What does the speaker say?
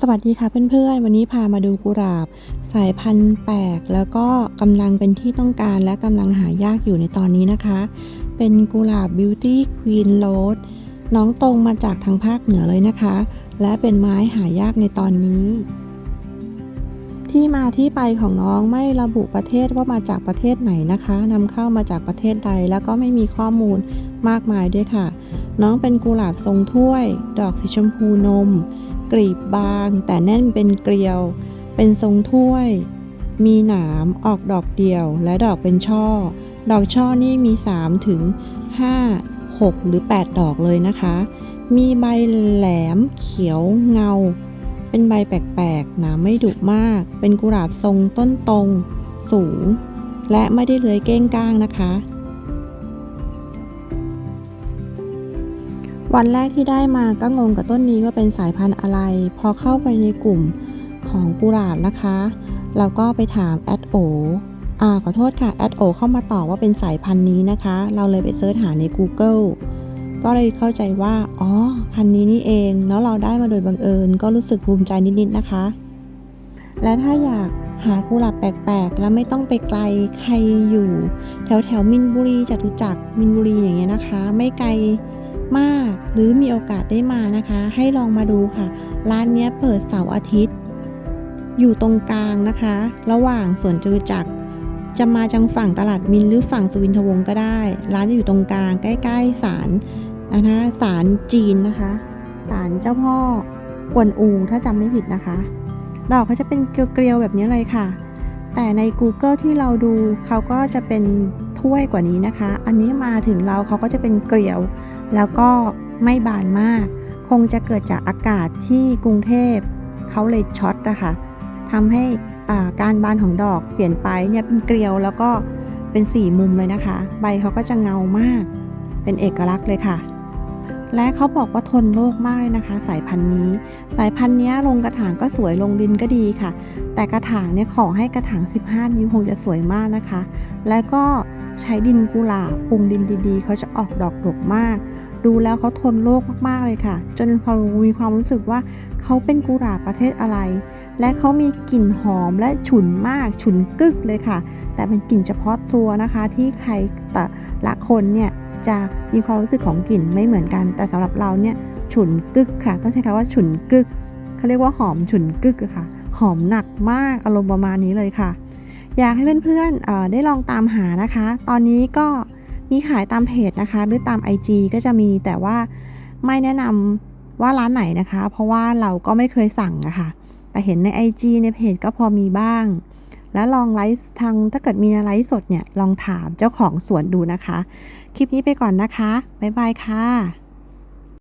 สวัสดีค่ะเพื่อนๆ วันนี้พามาดูกุหลาบ สายพันธุ์แปลกแล้วก็กำลังเป็นที่ต้องการและกำลังหายากอยู่ในตอนนี้นะคะ เป็นกุหลาบ Beauty Queen Rose น้องตรงมาจากทางภาคเหนือเลยนะคะ และเป็นไม้หายากในตอนนี้ ที่มาที่ไปของน้องไม่ระบุประเทศว่ามาจากประเทศไหนนะคะนำเข้ามาจากประเทศใดแล้วก็ไม่มีข้อมูลมากมายด้วยค่ะ น้องเป็นกุหลาบทรงถ้วย ดอกสีชมพูนม กลีบบาง แต่แน่นเป็นเกลียว เป็นทรงถ้วย มีหนามออกดอกเดียว และดอกเป็นช่อ ดอกช่อนี่มี 3 ถึง 5 6 หรือ 8 ดอกเลยนะคะ มีใบแหลมเขียวเงา เป็นใบแปลกๆหนาไม่ดุมาก เป็นกุหลาบทรงต้นตรง สูง และไม่ได้เลื้อยเก้งก้างนะคะ วันแรกที่ได้มาก็งงกับต้นนี้ว่าเป็นสายพันธุ์อะไร พอเข้าไปในกลุ่มของกุหลาบนะคะ เราก็ไปถามแอดโออ่าขอโทษค่ะแอดโอเข้ามาตอบว่าเป็นสายพันธุ์นี้นะคะ เราเลยไปเสิร์ชหาใน Google ก็เลยเข้าใจว่า อ๋อ พันธุ์นี้นี่เอง แล้วเราได้มาโดยบังเอิญ ก็รู้สึกภูมิใจนิดๆนะคะ และถ้าอยากหากุหลาบแปลกๆ แล้วไม่ต้องไปไกลใครอยู่ แถวแถวมินบุรีจตุจักรมินบุรีอย่างเงี้ยนะคะ ไม่ไกล มาก หรือมีโอกาสได้มานะคะ ให้ลองมาดูค่ะ ร้านนี้เปิดเสาร์อาทิตย์ อยู่ตรงกลางนะคะ ระหว่างสวนจตุจักรจะมาจังฝั่งตลาดมินหรือฝั่งสุวินทวงศ์ก็ได้ ร้านจะอยู่ตรงกลางใกล้ๆศาลนะคะศาลจีนนะคะศาลเจ้าพ่อกวนอูถ้าจำไม่ผิดนะคะ ดอกเขาจะเป็นเกลียวๆแบบนี้เลยค่ะ แต่ใน Google ที่เราดูเขาก็จะเป็น ถ้วยกว่านี้นะคะ อันนี้มาถึงเราเขาก็จะเป็นเกลียว แล้วก็ไม่บานมาก คงจะเกิดจากอากาศที่กรุงเทพเขาเลยช็อตนะคะทำให้การบานของดอกเปลี่ยนไปเนี่ยเป็นเกลียวแล้วก็เป็นสี่มุมเลยนะคะ ใบเขาก็จะเงามาก เป็นเอกลักษณ์เลยค่ะ และเขาบอกว่าทนโรคมากเลยนะคะ สายพันธุ์นี้ สายพันธุ์นี้ลงกระถางก็สวยลงดินก็ดีค่ะ แต่กระถางเนี่ยขอให้กระถาง 15 นิ้วคงจะสวยมากนะคะ แล้วก็ใช้ดินกุหลาบปรุงดินดีๆ เขาจะออกดอกดกมาก ดูแล้วเขาทนโรคมากๆเลยค่ะ จนพอมีความรู้สึกว่าเขาเป็นกุหลาบประเทศอะไร และเขามีกลิ่นหอมและฉุนมากฉุนกึกเลยค่ะ แต่เป็นกลิ่นเฉพาะตัวนะคะที่ใครแต่ละคนเนี่ย จะมีความรู้สึกของกลิ่นไม่เหมือนกัน แต่สำหรับเราเนี่ยฉุนกึกค่ะ ต้องใช้คำว่าฉุนกึกเขาเรียกว่าหอมฉุนกึกค่ะ หอมหนักมากอารมณ์ประมาณนี้เลยค่ะ อยากให้เพื่อนๆได้ลองตามหานะคะ ตอนนี้ก็มีขายตามเพจนะคะ หรือตาม IG ก็จะมีแต่ว่าไม่แนะนำว่าร้านไหนนะคะ เพราะว่าเราก็ไม่เคยสั่งอะค่ะแต่เห็นใน IG ในเพจก็พอมีบ้าง แล้วลองไลฟ์ทางถ้าเกิดมีไลฟ์สดเนี่ยลองถามเจ้าของสวนดูนะคะ คลิปนี้ไปก่อนนะคะ บ๊ายบายค่ะ